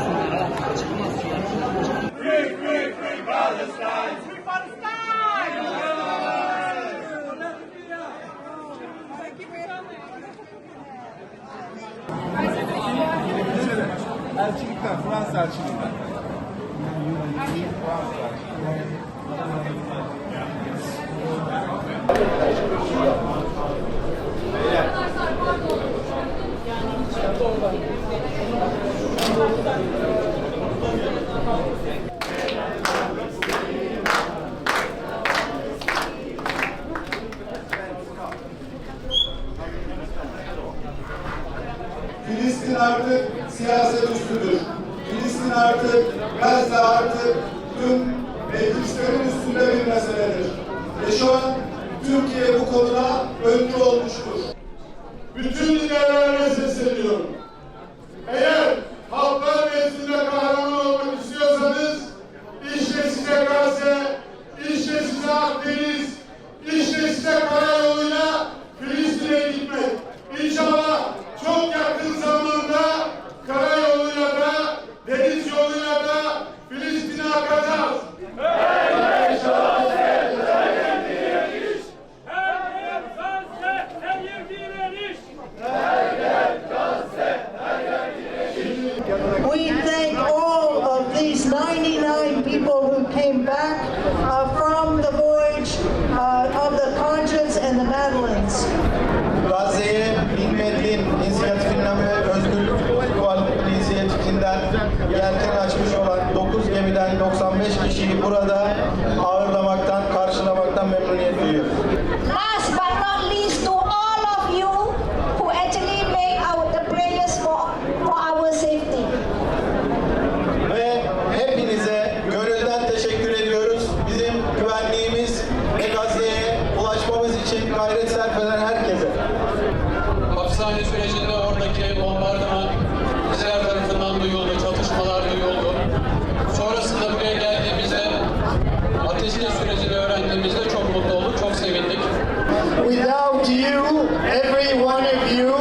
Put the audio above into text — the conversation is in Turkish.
Thank you. açıkta. Fransa. Filistin artık siyaset üstüdür. Filistin artık, Gazze artık tüm meclislerin üstünde bir meseledir. Ve şu an Türkiye bu konuda öncü olmuştur. Bütün liderlerine sesleniyorum. 95 kişiyi burada ağırlamaktan, karşılamaktan memnuniyet duyuyoruz. Last but not least, to all of you who actually make our the prayers for, for our safety. Ve hepinize gönülden teşekkür ediyoruz. Bizim güvenliğimiz ve Gazze'ye ulaşmamız için gayret sarf eden herkese. Hapishane sürecinde oradaki Without you, every one of you,